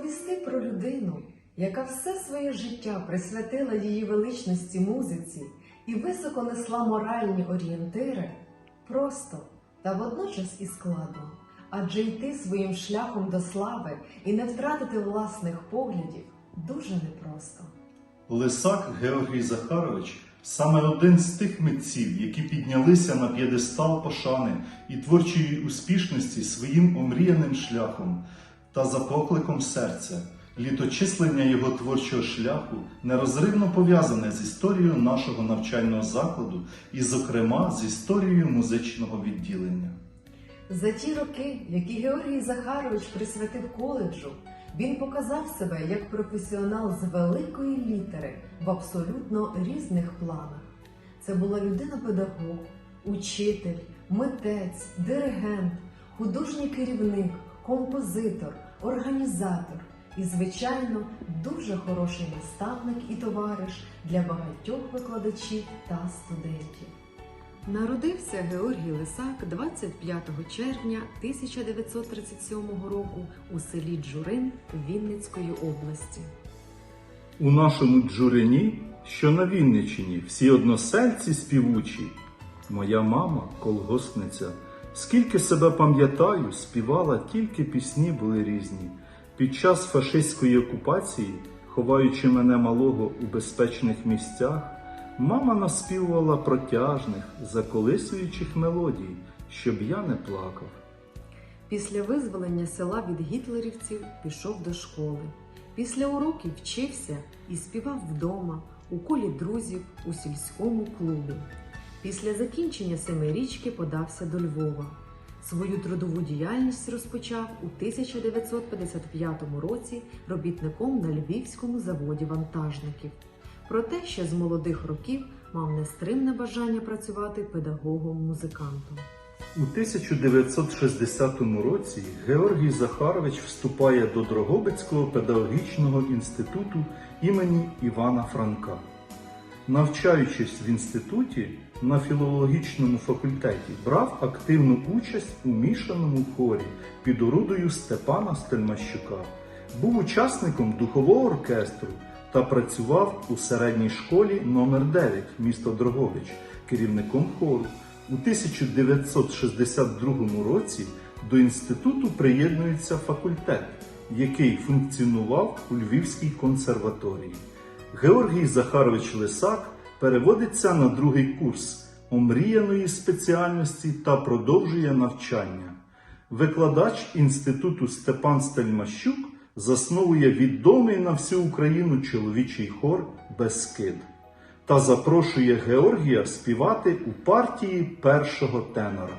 розповісти про людину, яка все своє життя присвятила її величності музиці і високо несла моральні орієнтири, просто та водночас і складно. Адже йти своїм шляхом до слави і не втратити власних поглядів дуже непросто. Лисак Георгій Захарович саме один з тих митців, які піднялися на п'єдестал пошани і творчої успішності своїм омріяним шляхом та за покликом серця. Літочислення його творчого шляху нерозривно пов'язане з історією нашого навчального закладу і, зокрема, з історією музичного відділення. За ті роки, які Георгій Захарович присвятив коледжу, він показав себе як професіонал з великої літери в абсолютно різних планах. Це була людина-педагог, учитель, митець, диригент, художній керівник, композитор, організатор і, звичайно, дуже хороший наставник і товариш для багатьох викладачів та студентів. Народився Георгій Лисак 25 червня 1937 року у селі Джурин Вінницької області. У нашому Джурині, що на Вінничині, всі односельці співучі. Моя мама, колгоспниця, скільки себе пам'ятаю, співала тільки пісні були різні. Під час фашистської окупації, ховаючи мене малого у безпечних місцях, мама наспівувала протяжних, заколисуючих мелодій, щоб я не плакав. Після визволення села від гітлерівців пішов до школи. Після уроків вчився і співав вдома, у колі друзів, у сільському клубі. Після закінчення семирічки подався до Львова. Свою трудову діяльність розпочав у 1955 році робітником на Львівському заводі вантажників. Проте ще з молодих років мав нестримне бажання працювати педагогом-музикантом. У 1960 році Георгій Захарович вступає до Дрогобицького педагогічного інституту імені Івана Франка. Навчаючись в інституті на філологічному факультеті, брав активну участь у мішаному хорі під орудою Степана Стельмащука, був учасником духового оркестру та працював у середній школі номер 9 місто Дрогобич керівником хору. У 1962 році до інституту приєднується факультет, який функціонував у Львівській консерваторії. Георгій Захарович Лисак переводиться на другий курс омріяної спеціальності та продовжує навчання. Викладач інституту Степан Стельмащук засновує відомий на всю Україну чоловічий хор Бескид та запрошує Георгія співати у партії першого тенора.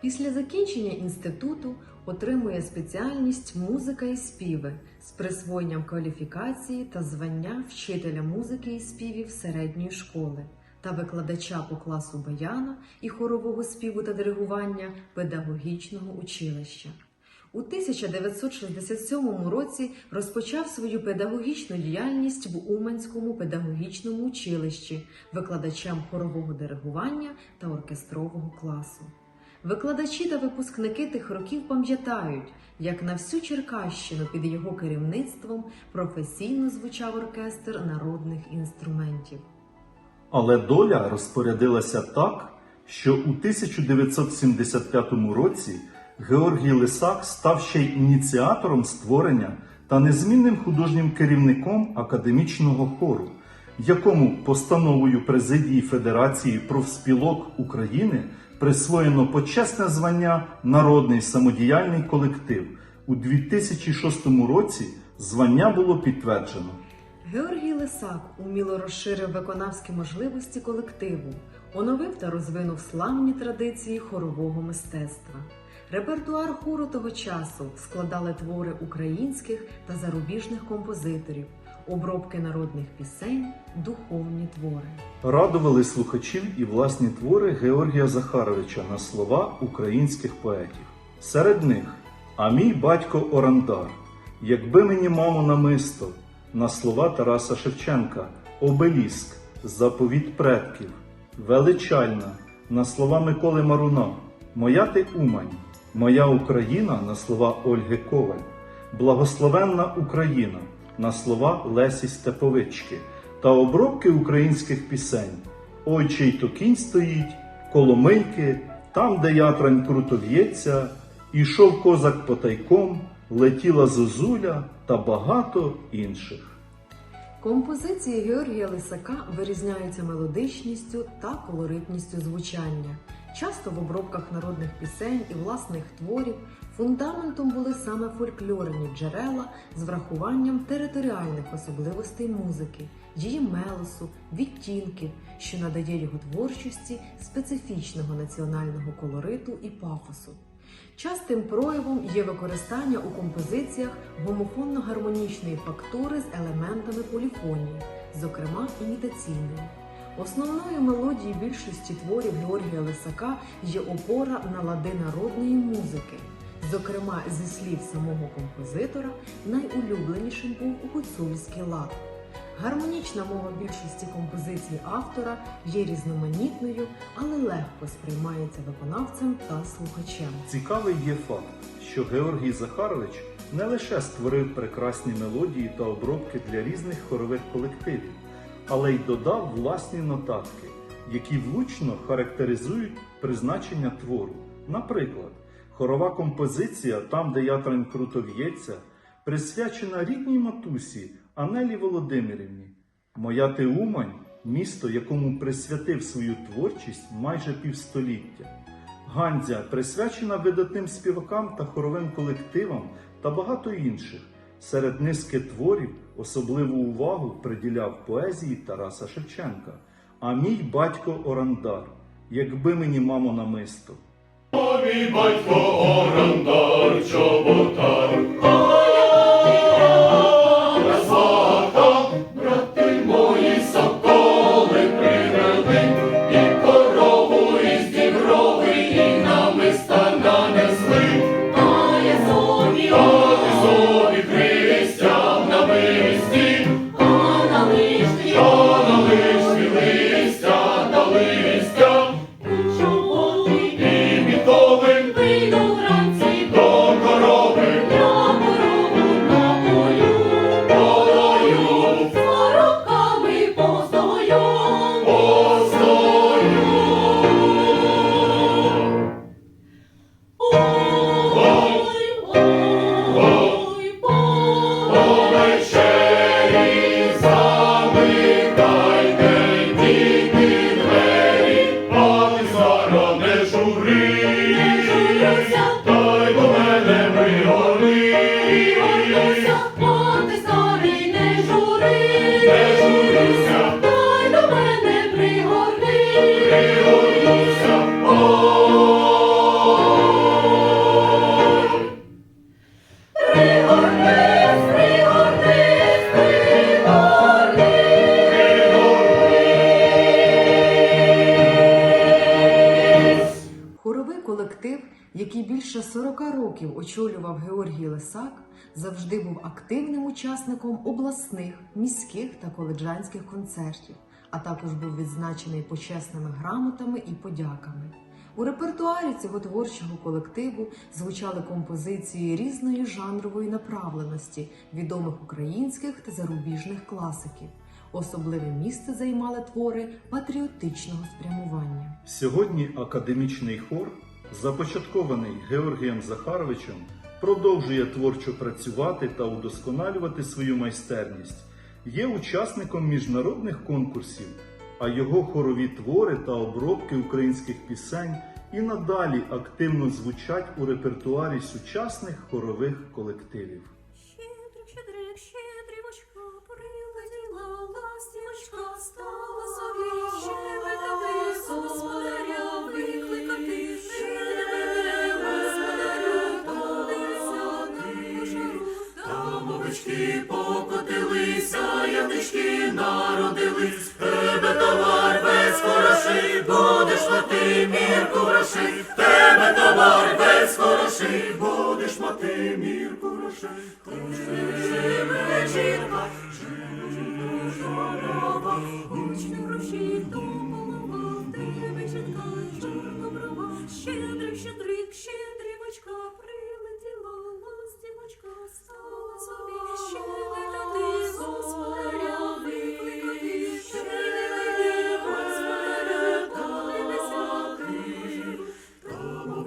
Після закінчення інституту отримує спеціальність музика і співи з присвоєнням кваліфікації та звання вчителя музики і співів середньої школи та викладача по класу баяна і хорового співу та диригування педагогічного училища. У 1967 році розпочав свою педагогічну діяльність в Уманському педагогічному училищі викладачем хорового диригування та оркестрового класу. Викладачі та випускники тих років пам'ятають, як на всю Черкащину під його керівництвом професійно звучав оркестр народних інструментів. Але доля розпорядилася так, що у 1975 році Георгій Лисак став ще й ініціатором створення та незмінним художнім керівником академічного хору, якому постановою президії Федерації профспілок України присвоєно почесне звання Народний самодіяльний колектив. У 2006 році звання було підтверджено. Георгій Лисак уміло розширив виконавські можливості колективу, оновив та розвинув славні традиції хорового мистецтва. Репертуар хору того часу складали твори українських та зарубіжних композиторів, обробки народних пісень, духовні твори. Радували слухачів і власні твори Георгія Захаровича на слова українських поетів. Серед них А мій батько Орандар, якби мені мамо намисто, на слова Тараса Шевченка, Обеліск, Заповіт предків, Величальна, на слова Миколи Маруна, Моя ти Умань, Моя Україна на слова Ольги Коваль, Благословенна Україна на слова Лесі Степовички та обробки українських пісень. Ой, чий то кінь стоїть, коломийки, там, де ятрань круто в'ється, ішов козак потайком, летіла зозуля та багато інших. Композиції Георгія Лисака вирізняються мелодичністю та колоритністю звучання. Часто в обробках народних пісень і власних творів фундаментом були саме фольклорні джерела з врахуванням територіальних особливостей музики, її мелосу, відтінків, що надає його творчості специфічного національного колориту і пафосу. Частим проявом є використання у композиціях гомофонно-гармонічної фактури з елементами поліфонії, зокрема імітаційної. Основною мелодією більшості творів Георгія Лисака є опора на лади народної музики. Зокрема, зі слів самого композитора, найулюбленішим був гуцульський лад. Гармонічна мова більшості композицій автора є різноманітною, але легко сприймається виконавцем та слухачем. Цікавий є факт, що Георгій Захарович не лише створив прекрасні мелодії та обробки для різних хорових колективів, але й додав власні нотатки, які влучно характеризують призначення твору. Наприклад, хорова композиція Там, де ятрань круто в'ється, присвячена рідній матусі Анелі Володимирівні. Моя ти Умань місто, якому присвятив свою творчість майже півстоліття. Гандзя присвячена видатним співакам та хоровим колективам та багато інших. Серед низки творів особливу увагу приділяв поезії Тараса Шевченка. А мій батько Орандар, якби мені мамо намисто. Мій батько орандар, чоботар, Георгій завжди був активним учасником обласних, міських та коледжанських концертів, а також був відзначений почесними грамотами і подяками. У репертуарі цього творчого колективу звучали композиції різної жанрової направленості відомих українських та зарубіжних класиків. Особливе місце займали твори патріотичного спрямування. Сьогодні академічний хор, започаткований Георгієм Захаровичем, продовжує творчо працювати та удосконалювати свою майстерність, є учасником міжнародних конкурсів, а його хорові твори та обробки українських пісень і надалі активно звучать у репертуарі сучасних хорових колективів. Народились, тебе товар без хороший, будеш мати мірку грошей, тебе товар без хороший, будеш мати мірку грошей. вечірка, журова, гучні гроші допомагав, тебе жінка, чорноброва, щедрик, щедрик, щедрівочка, прилетіла ластівочка, стала собі. Ще летати,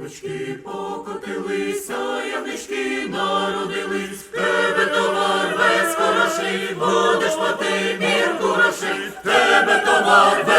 Там покотилися, ягнички народились, в тебе товар весь хороший, будеш мати мір в тебе товар весь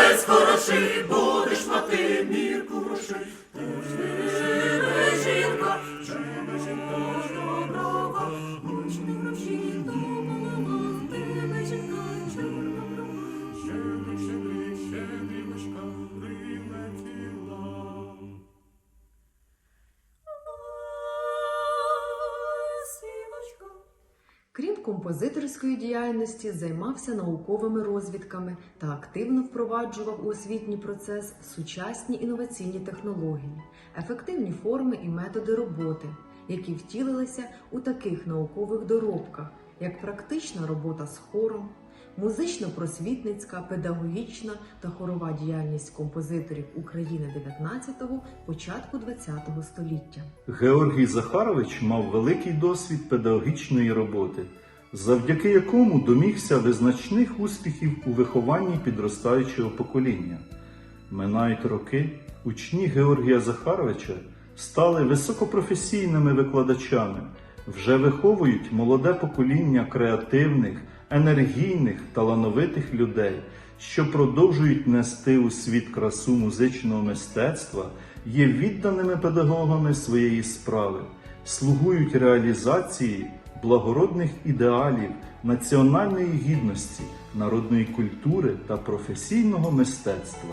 композиторської діяльності, займався науковими розвідками та активно впроваджував у освітній процес сучасні інноваційні технології, ефективні форми і методи роботи, які втілилися у таких наукових доробках, як практична робота з хором, музично-просвітницька, педагогічна та хорова діяльність композиторів України 19-го, початку 20-го століття. Георгій Захарович мав великий досвід педагогічної роботи, завдяки якому домігся визначних успіхів у вихованні підростаючого покоління. Минають роки, учні Георгія Захаровича стали високопрофесійними викладачами, вже виховують молоде покоління креативних, енергійних, талановитих людей, що продовжують нести у світ красу музичного мистецтва, є відданими педагогами своєї справи, слугують реалізації благородних ідеалів національної гідності, народної культури та професійного мистецтва.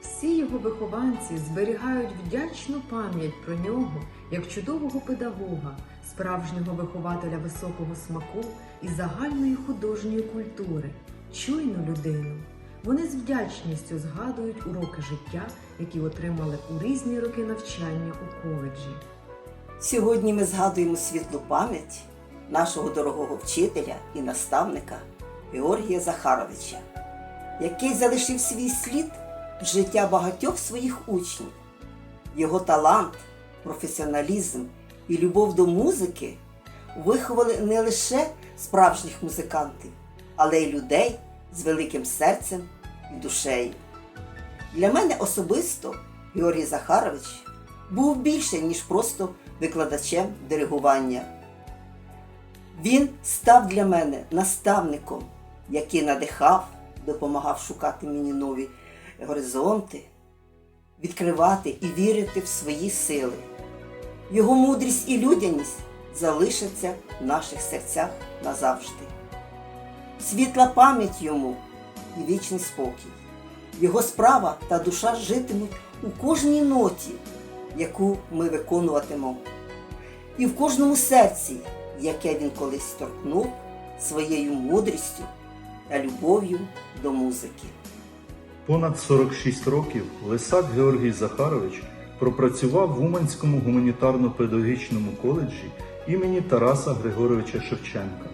Всі його вихованці зберігають вдячну пам'ять про нього як чудового педагога, справжнього вихователя високого смаку і загальної художньої культури, чуйну людину. Вони з вдячністю згадують уроки життя, які отримали у різні роки навчання у коледжі. Сьогодні ми згадуємо світлу пам'ять нашого дорогого вчителя і наставника Георгія Захаровича, який залишив свій слід в життя багатьох своїх учнів. Його талант, професіоналізм і любов до музики виховали не лише справжніх музикантів, але й людей з великим серцем і душею. Для мене особисто Георгій Захарович був більше, ніж просто викладачем диригування. Він став для мене наставником, який надихав, допомагав шукати мені нові горизонти, відкривати і вірити в свої сили. Його мудрість і людяність залишаться в наших серцях назавжди. Світла пам'ять йому і вічний спокій. Його справа та душа житимуть у кожній ноті, яку ми виконуватимемо, і в кожному серці, яке він колись торкнув своєю мудрістю та любов'ю до музики. Понад 46 років Лисак Георгій Захарович пропрацював в Уманському гуманітарно-педагогічному коледжі імені Тараса Григоровича Шевченка.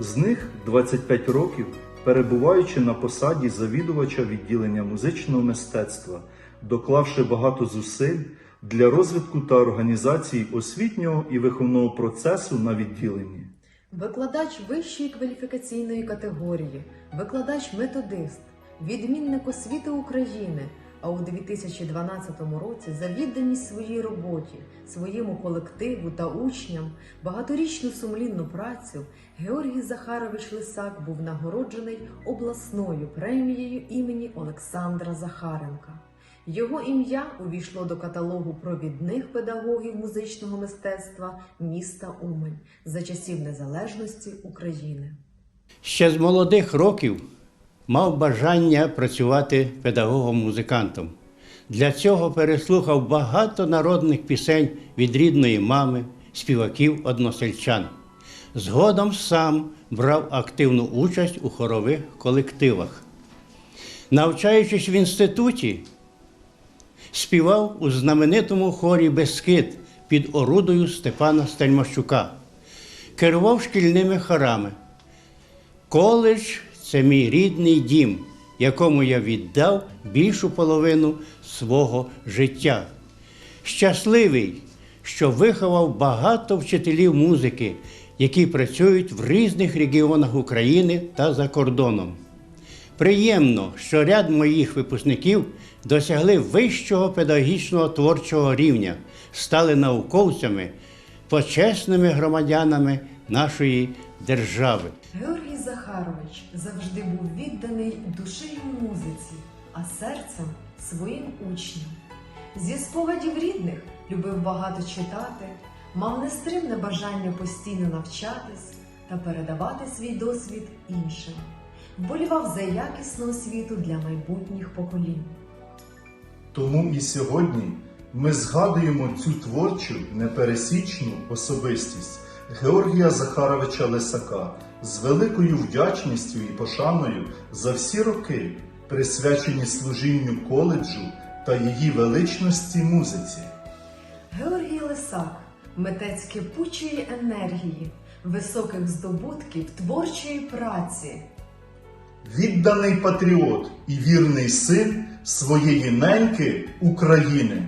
З них 25 років перебуваючи на посаді завідувача відділення музичного мистецтва, доклавши багато зусиль для розвитку та організації освітнього і виховного процесу на відділенні. Викладач вищої кваліфікаційної категорії, викладач-методист, відмінник освіти України. А у 2012 році за відданість своїй роботі, своєму колективу та учням, багаторічну сумлінну працю Георгій Захарович Лисак був нагороджений обласною премією імені Олександра Захаренка. Його ім'я увійшло до каталогу провідних педагогів музичного мистецтва міста Умань за часів незалежності України. Ще з молодих років мав бажання працювати педагогом-музикантом. Для цього переслухав багато народних пісень від рідної мами, співаків односельчан. Згодом сам брав активну участь у хорових колективах. Навчаючись в інституті, співав у знаменитому хорі Бескид під орудою Степана Стельмощука, керував шкільними хорами. Коледж це мій рідний дім, якому я віддав більшу половину свого життя. Щасливий, що виховав багато вчителів музики, які працюють в різних регіонах України та за кордоном. Приємно, що ряд моїх випускників досягли вищого педагогічного творчого рівня, стали науковцями, почесними громадянами нашої держави. Георгій Захарович завжди був відданий душею музиці, а серцем своїм учням. Зі спогадів рідних любив багато читати, мав нестримне бажання постійно навчатись та передавати свій досвід іншим. Вболівав за якісну освіту для майбутніх поколінь. Тому і сьогодні ми згадуємо цю творчу непересічну особистість Георгія Захаровича Лисака з великою вдячністю і пошаною за всі роки, присвячені служінню коледжу та її величності музиці. Георгій Лисак митець кипучої енергії, високих здобутків творчої праці. Відданий патріот і вірний син своєї неньки України.